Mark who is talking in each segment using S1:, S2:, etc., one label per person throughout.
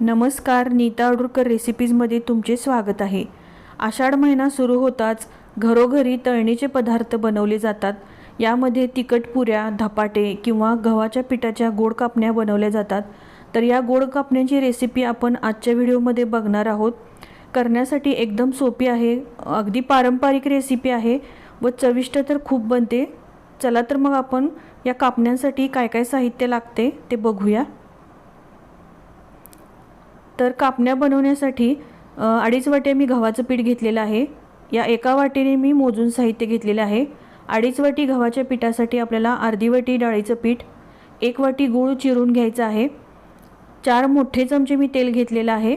S1: नमस्कार नीता अडुरकर रेसिपीजमध्ये तुमचे स्वागत आहे. आषाढ महिना सुरू होताच घरोघरी तळणीचे पदार्थ बनवले जातात. यामध्ये तिखट पुऱ्या धपाटे किंवा गव्हाच्या पिठाच्या गोड कापण्या बनवल्या जातात. तर या गोड कापण्याची रेसिपी आपण आजच्या व्हिडिओमध्ये बघणार आहोत. करण्यासाठी एकदम सोपी आहे अगदी पारंपरिक रेसिपी आहे व चविष्ट तर खूप बनते. चला तर मग आपण या कापण्यांसाठी काय काय साहित्य लागते ते बघूया. तर कापण्या बनवण्यासाठी अडीच वाटे मी गव्हाचं पीठ घेतलेलं आहे. या एका वाटीने मी मोजून साहित्य घेतलेलं आहे. अडीच वाटी गव्हाच्या पिठासाठी आपल्याला अर्धी वाटी डाळीचं पीठ एक वाटी गूळ चिरून घ्यायचं आहे. चार मोठे चमचे मी तेल घेतलेलं आहे.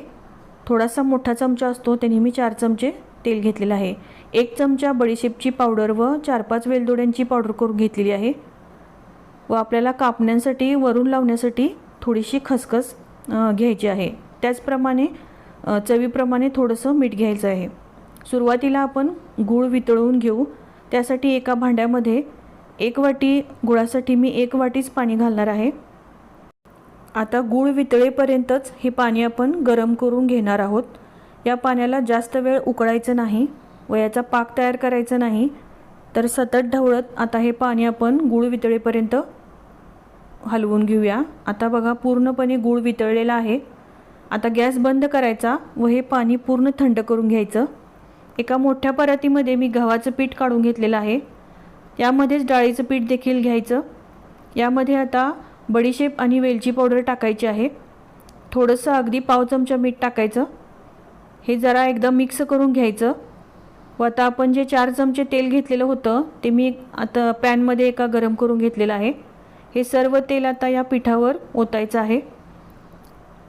S1: थोडासा मोठा चमचा असतो त्याने मी चार चमचे तेल घेतलेलं आहे. एक चमचा बडीशेपची पावडर व चार पाच वेलदोड्यांची पावडर करून घेतलेली आहे. व आपल्याला कापण्यांसाठी वरून लावण्यासाठी थोडीशी खसखस घ्यायची आहे. त्याचप्रमाणे चवीप्रमाणे थोडंसं मीठ घ्यायचं आहे. सुरुवातीला आपण गूळ वितळवून घेऊ. त्यासाठी एका भांड्यामध्ये एक वाटी गुळासाठी मी एक वाटीच पाणी घालणार आहे. आता गूळ वितळेपर्यंतच हे पाणी आपण गरम करून घेणार आहोत. या पाण्याला जास्त वेळ उकळायचं नाही व याचा पाक तयार करायचा नाही. तर सतत ढवळत आता हे पाणी आपण गूळ वितळेपर्यंत हलवून घेऊया. आता बघा पूर्णपणे गूळ वितळलेला आहे. आता गॅस बंद करायचा व हे पाणी पूर्ण थंड करून घ्यायचं. एका मोठ्या परातीमध्ये मी गव्हाचं पीठ काढून घेतलेलं आहे. यामध्येच डाळीचं पीठ देखील घ्यायचं. यामध्ये आता बडीशेप आणि वेलची पावडर टाकायची आहे. थोडंसं अगदी पाव चमचा मीठ टाकायचं. हे जरा एकदा मिक्स करून घ्यायचं. व आता आपण जे चार चमचे तेल घेतलेलं होतं ते मी आता पॅनमध्ये एका गरम करून घेतलेलं आहे. हे सर्व तेल आता या पिठावर ओतायचं आहे.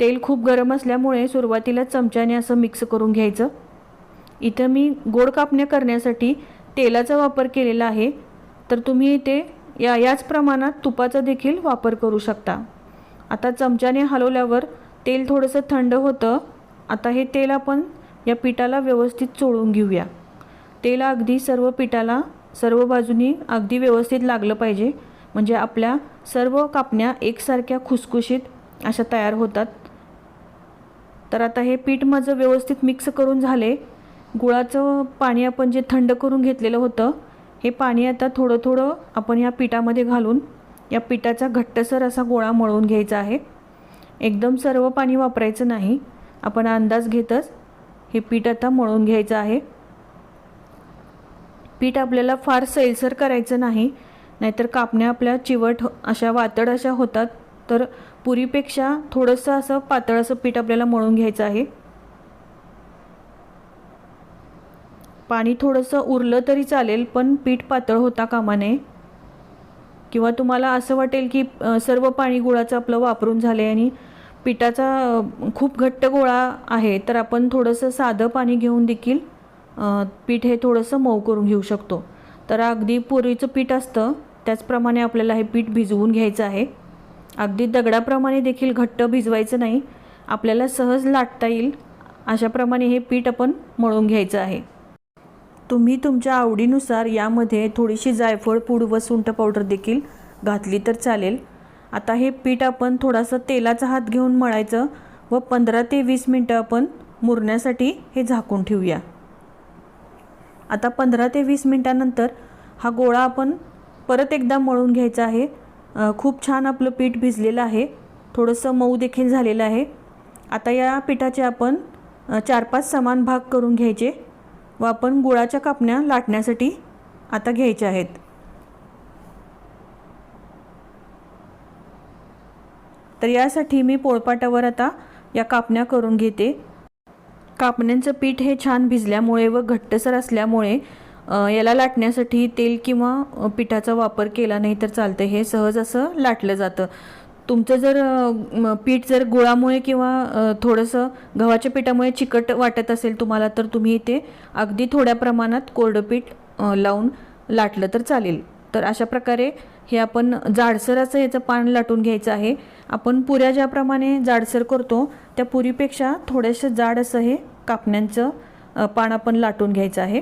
S1: तेल खूप गरम असल्यामुळे सुरुवातीला चमच्याने असं मिक्स करून घ्यायचं. इथं मी गोड कापण्या करण्यासाठी तेलाचा वापर केलेला आहे. तर तुम्ही इथे या याच प्रमाणात तुपाचा देखील वापर करू शकता. आता चमच्याने हलवल्यावर तेल थोडंसं थंड होतं. आता हे तेल आपण या पिठाला व्यवस्थित चोळून घेऊया. तेल अगदी सर्व पिठाला सर्व बाजूनी अगदी व्यवस्थित लागलं पाहिजे. म्हणजे आपल्या सर्व कापण्या एकसारख्या खुसखुशीत अशा तयार होतात. तर आता हे पीठ माझं व्यवस्थित मिक्स करून झाले. गुळाचं पाणी आपण जे थंड करून घेतलेलं होतं हे पाणी आता थोडं थोडं आपण या पिठामध्ये घालून या पिठाचा घट्टसर असा गोळा मळून घ्यायचा आहे. एकदम सर्व पाणी वापरायचं नाही आपण अंदाज घेतच हे पीठ आता मळून घ्यायचं आहे. पीठ आपल्याला फार सैलसर करायचं नाही नाहीतर कापण्या आपल्या चिवट अशा वातड अशा होतात तर पुरीपेक्षा थोडंसं असं पातळ असं पीठ आपल्याला मळून घ्यायचं आहे. पाणी थोडंसं उरलं तरी चालेल पण पीठ पातळ होता कामा नये किंवा तुम्हाला असं वाटेल की सर्व पाणी गुळाचं आपलं वापरून झालं आहे आणि पिठाचा खूप घट्ट गोळा आहे तर आपण थोडंसं साधं पाणी घेऊन देखील पीठ हे थोडंसं मऊ करून घेऊ शकतो. तर अगदी पुरीचं पीठ असतं त्याचप्रमाणे आपल्याला हे पीठ भिजवून घ्यायचं आहे. अगदी दगडाप्रमाणे देखील घट्ट भिजवायचं नाही. आपल्याला सहज लाटता येईल. अशाप्रमाणे हे पीठ आपण मळून घ्यायचं आहे. तुम्ही तुमच्या आवडीनुसार यामध्ये थोडीशी जायफळ पूड व सुंठ पावडर देखील घातली तर चालेल. आता हे पीठ आपण थोडासा तेलाचा हात घेऊन मळायचं व पंधरा ते वीस मिनटं आपण मुरण्यासाठी हे झाकून ठेवूया. आता पंधरा ते वीस मिनटानंतर हा गोळा आपण परत एकदा मळून घ्यायचा आहे. खूप छान आपलं पीठ भिजलेलं आहे. थोडंसं मऊ देखील झालेलं आहे. आता या पिठाचे आपण चार पाच समान भाग करून घ्यायचे व आपण गुळाच्या कापण्या लाटण्यासाठी आता घ्यायच्या आहेत. तर यासाठी मी पोळपाटावर आता या कापण्या करून घेते. कापण्यांचं पीठ हे छान भिजल्यामुळे व घट्टसर असल्यामुळे याला लाटण्यासाठी तेल किंवा पिठाचा वापर केला नाही तर चालतं हे सहज असं लाटलं जातं. तुमचं जर पीठ जर गुळामुळे किंवा थोडंसं गव्हाच्या पिठामुळे चिकट वाटत असेल तुम्हाला तर तुम्ही इथे अगदी थोड्या प्रमाणात कोरडं पीठ लावून लाटलं तर चालेल. तर अशा प्रकारे हे आपण जाडसराचं ह्याचं याचं पान लाटून घ्यायचं आहे. आपण पुऱ्या ज्याप्रमाणे जाडसर करतो त्या पुरीपेक्षा थोडंसं जाड असं हे कापण्यांचं पान आपण लाटून घ्यायचं आहे.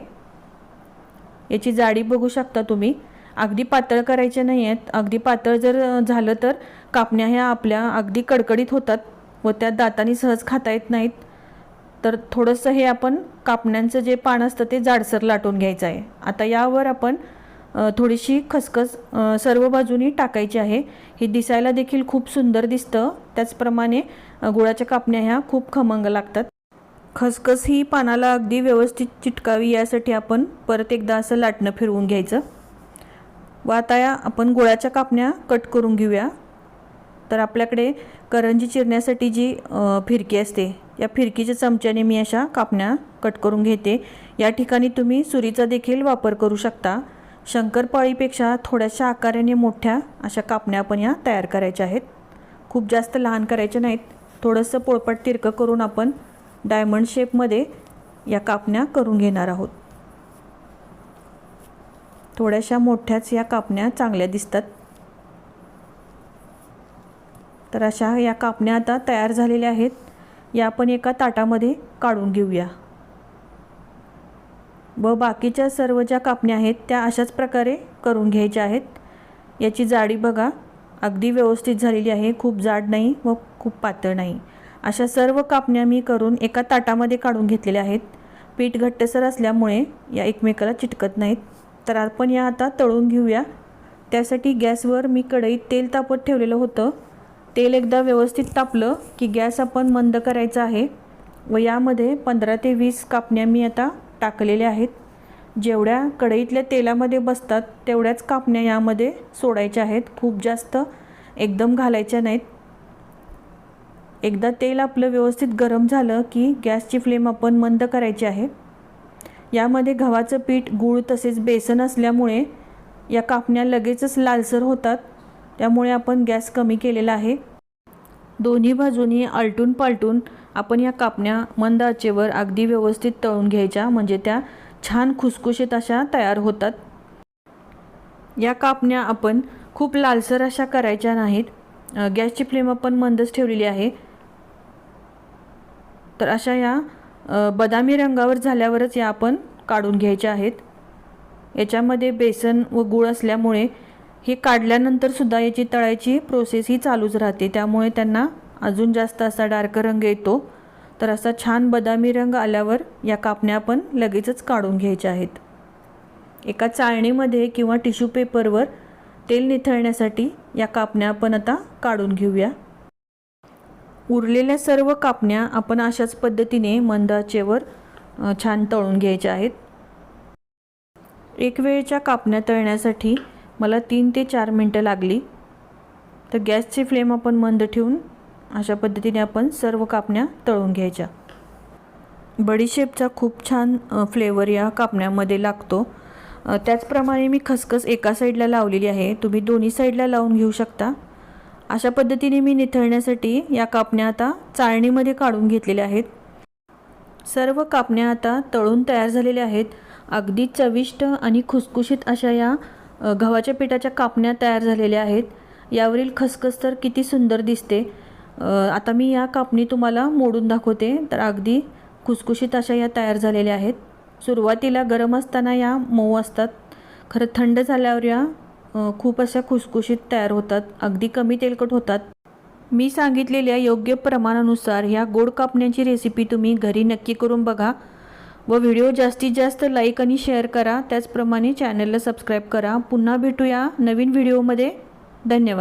S1: याची जाडी बघू शकता तुम्ही. अगदी पातळ करायचे नाही आहेत अगदी पातळ जर झालं तर कापण्या ह्या आपल्या अगदी कडकडीत होतात व त्या दातानी सहज खाता येत नाहीत. तर थोडंसं हे आपण कापण्यांचं जे पान असतं ते जाडसर लाटून घ्यायचं आहे. आता यावर आपण थोडीशी खसखस सर्व बाजूनी टाकायची आहे. हे दिसायला देखील खूप सुंदर दिसतं. त्याचप्रमाणे गुळाच्या कापण्या ह्या खूप खमंग लागतात. खसखस ही पानाला अगदी व्यवस्थित चिटकावी यासाठी आपण परत एकदा असं लाटणं फिरवून घ्यायचं. व आता या आपण गोळ्याच्या कापण्या कट करून घेऊया. तर आपल्याकडे करंजी चिरण्यासाठी जी फिरकी असते या फिरकीच्या चमच्याने मी अशा कापण्या कट करून घेते. या ठिकाणी तुम्ही सुरीचा देखील वापर करू शकता. शंकरपाळीपेक्षा थोड्याशा आकाराने मोठ्या अशा कापण्या आपण या तयार करायच्या आहेत. खूप जास्त लहान करायच्या नाहीत. थोडंसं पोळपट तिरकं करून आपण डायमंड शेपमध्ये या कापण्या करून घेणार आहोत. थोड्याशा मोठ्याच या कापण्या चांगल्या दिसतात. तर अशा या कापण्या आता तयार झालेल्या आहेत. या आपण एका ताटामध्ये काढून घेऊया. व बाकीच्या सर्व ज्या कापण्या आहेत त्या अशाच प्रकारे करून घ्यायच्या आहेत. याची जाडी बघा. अगदी व्यवस्थित झालेली आहे. खूप जाड नाही व खूप पातळ नाही. अशा सर्व कापण्या मी करून एका ताटामध्ये काढून घेतलेल्या आहेत. पीठ घट्टसर असल्यामुळे या एकमेकाला चिटकत नाहीत. तर आपण या आता तळून घेऊया. त्यासाठी गॅसवर मी कढईत तेल तापत ठेवलेलं होतं. तेल एकदा व्यवस्थित तापलं की गॅस आपण मंद करायचा आहे व यामध्ये पंधरा ते वीस कापण्या मी आता टाकलेल्या आहेत. जेवढ्या कढईतल्या तेलामध्ये बसतात तेवढ्याच कापण्या यामध्ये सोडायच्या आहेत. खूप जास्त एकदम घालायच्या नाहीत. एकदा तेल आपलं व्यवस्थित गरम झालं की गॅसची फ्लेम आपण मंद करायची आहे. यामध्ये गव्हाचं पीठ गूळ तसेच बेसन असल्यामुळे या कापण्या लगेचच लालसर होतात. त्यामुळे आपण गॅस कमी केलेला आहे. दोन्ही बाजूनी आलटून पालटून आपण या कापण्या मंद आचेवर अगदी व्यवस्थित तळून घ्यायच्या म्हणजे त्या छान खुसखुशीत अशा तयार होतात. या कापण्या आपण खूप लालसर अशा करायच्या नाहीत. गॅसची फ्लेम आपण मंदच ठेवलेली आहे. तर अशा या बदामी रंगावर झाल्यावरच या आपण काढून घ्यायच्या आहेत. याच्यामध्ये बेसन व गूळ असल्यामुळे हे काढल्यानंतरसुद्धा याची तळायची प्रोसेस ही चालूच राहते. त्यामुळे त्यांना अजून जास्त असा डार्क रंग येतो. तर असा छान बदामी रंग आल्यावर या कापण्या आपण लगेचच काढून घ्यायच्या आहेत. एका चाळणीमध्ये किंवा टिश्यू पेपरवर तेल निथळण्यासाठी या कापण्या आपण आता काढून घेऊया. उरलेल्या सर्व कापण्या आपण अशाच पद्धतीने मंदाचेवर छान तळून घ्यायच्या आहेत. एक वेळच्या कापण्या तळण्यासाठी मला तीन ते चार मिनटं लागली. तर गॅसची फ्लेम आपण मंद ठेवून अशा पद्धतीने आपण सर्व कापण्या तळून घ्यायच्या. बडीशेपचा खूप छान फ्लेवर या कापण्यामध्ये लागतो. त्याचप्रमाणे मी खसखस एका साईडला लावलेली आहे. तुम्ही दोन्ही साईडला लावून घेऊ शकता. अशा पद्धतीने मी निथळण्यासाठी या कापण्या आता चाळणीमध्ये काढून घेतलेल्या आहेत. सर्व कापण्या आता तळून तयार झालेल्या आहेत. अगदी चविष्ट आणि खुसखुशीत अशा या गव्हाच्या पिठाच्या कापण्या तयार झालेल्या आहेत. यावरील खसखस तर किती सुंदर दिसते. आता मी या कापणी तुम्हाला मोडून दाखवते. तर अगदी खुसखुशीत अशा या तयार झालेल्या आहेत. सुरुवातीला गरम असताना या मऊ असतात. खरं थंड झाल्यावर या खूप अशा खुसखुशीत तयार होतात अगदी कमी तेलकट होतात. मी सांगितलेल्या योग्य प्रमाणानुसार ह्या गोड कापण्याची रेसिपी तुम्ही घरी नक्की करून बघा व व्हिडिओ जास्तीत जास्त लाईक आणि शेअर करा. त्याचप्रमाणे चॅनलला सबस्क्राईब करा. पुन्हा भेटूया नवीन व्हिडिओमध्ये धन्यवाद.